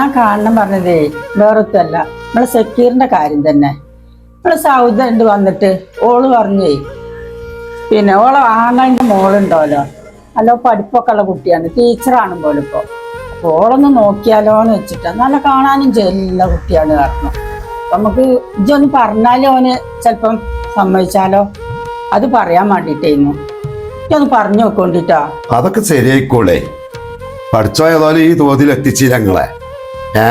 ഞാൻ കാണണം പറഞ്ഞതേ വേറൊത്തല്ല നമ്മളെ സെക്യൂറിന്റെ കാര്യം തന്നെ. നമ്മളെ സൗദ ഉണ്ട് വന്നിട്ട് ഓൾ പറഞ്ഞേ. പിന്നെ ഓളെ ആങ്ങളുടെ മോളുണ്ടല്ലോ അല്ലോ പഠിപ്പൊക്കെ ഉള്ള കുട്ടിയാണ് ടീച്ചറാണ് പോലും ഇപ്പൊ. അപ്പൊ ഓളൊന്ന് നോക്കിയാലോ എന്ന് വെച്ചിട്ട്. നല്ല കാണാനും ചെല്ലുന്ന കുട്ടിയാണ് കാരണം. നമുക്ക് ഇജൊന്ന് പറഞ്ഞാലോ ഓന് ചിലപ്പം സമ്മതിച്ചാലോ? അത് പറയാൻ വേണ്ടിട്ടായിരുന്നു ഇജൊന്ന് പറഞ്ഞു നോക്കൊണ്ടിട്ടാ. അതൊക്കെ ശരിയായിക്കോളേ. പഠിച്ചോ ഏതായാലും ഈ തോതിൽ എത്തിച്ചു ഞങ്ങളെ. ഏ?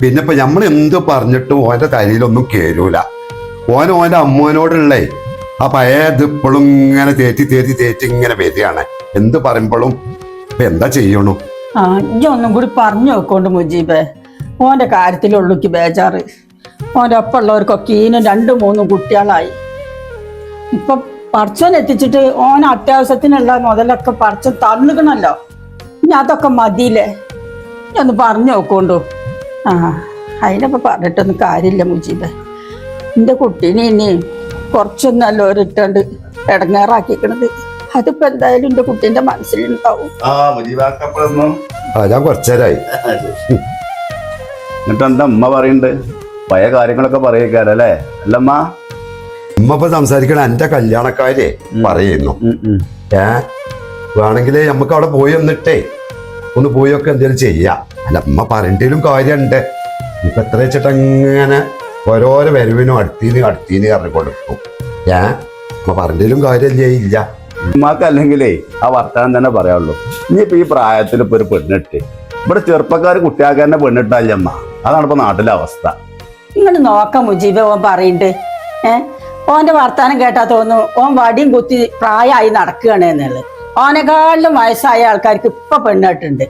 പിന്നെ ഇപ്പൊ നമ്മൾ എന്ത് പറഞ്ഞിട്ടും ഓന്റെ തലയിലൊന്നും കേരൂല. ഓൻ ഓന്റെ അമ്മോനോടുള്ളേ ആ പഴയ ഇത് ഇപ്പോഴും ഇങ്ങനെ തേറ്റി തേറ്റി തേറ്റി ഇങ്ങനെ വരികയാണ്. എന്ത് പറയുമ്പോഴും ഇപ്പൊ എന്താ ചെയ്യണു? ആ ഇജ്ജ് ഒന്നും കൂടി പറഞ്ഞു നോക്കോണ്ട് മുജീബേ. ഓന്റെ കാര്യത്തിലുള്ളുക്ക് ബേജാറ്. ഓന്റെ ഒപ്പമുള്ളവർക്കൊക്കെ ഈനും രണ്ടും മൂന്നും കുട്ടികളായി. ഇപ്പൊ പറിച്ചോൻ എത്തിച്ചിട്ട് ഓൻ അത്യാവശ്യത്തിനുള്ള മുതലൊക്കെ പറിച്ചു തന്നുകണല്ലോ ഇനി അതൊക്കെ മതിയില്ലേ? ഒന്ന് പറഞ്ഞു നോക്കൊണ്ടു. ആ അതിനൊക്കെ പറഞ്ഞിട്ടൊന്നും കാര്യമില്ല മുജീബ്. എന്റെ കുട്ടീനെ ഇനി കുറച്ചൊന്നല്ല ഒരിട്ടണ്ട് ഇടങ്ങേറാക്കിക്കണത്. അതിപ്പോ എന്തായാലും എന്റെ കുട്ടീന്റെ മനസ്സിലുണ്ടാവും. ഞാൻ കുറച്ചേരായി. എന്നിട്ട് എന്താ അമ്മ പറയണ്ട്? പഴയ കാര്യങ്ങളൊക്കെ പറയേക്കാരല്ലേ അല്ലമ്മ? ഉമ്മ ഇപ്പൊ സംസാരിക്കണ എന്റെ കല്യാണക്കാരെ പറയുന്നു. ഏ വേണമെങ്കിലേ നമുക്ക് അവിടെ പോയി വന്നിട്ടേ ഒന്ന് പോയൊക്കെ എന്തെങ്കിലും ചെയ്യാം. അല്ല അമ്മ പറഞ്ഞിട്ടും കാര്യമുണ്ട് ഇപ്പൊ എത്ര വെച്ചിട്ട് അങ്ങനെ ഓരോരോ വരവിനും അടുത്തീന് അടുത്തീന് പറഞ്ഞു കൊടുക്കും. ഏ? അമ്മ പറഞ്ഞിട്ടും കാര്യം ഇല്ല. ഉമ്മാക്ക് അല്ലെങ്കിലേ ആ വർത്തമാനം തന്നെ പറയാനുള്ളൂ ഇനിയിപ്പോ ഈ പ്രായത്തിൽ ഇപ്പൊ ഒരു പെണ്ണിട്ട് ഇവിടെ ചെറുപ്പക്കാർ കുട്ടിയാൾക്ക് തന്നെ പെണ്ണിട്ടല്ലേ അമ്മ അതാണ് ഇപ്പൊ നാട്ടിലെ അവസ്ഥ. നിങ്ങൾ നോക്കാം മുജീബ് ഓൻ പറയണ്ട്. ഏ? ഓന്റെ വർത്താനം കേട്ടാ തോന്നുന്നു ഓൻ വടിയും കുത്തി പ്രായമായി നടക്കുകയാണ് എന്നുള്ളത്. ഓനെക്കാളിലും വയസ്സായ ആൾക്കാർക്ക് ഇപ്പൊ പെണ്ണിട്ടുണ്ട്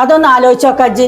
അതൊന്ന് ആലോചിച്ച് നോക്കാം അജ്ജി.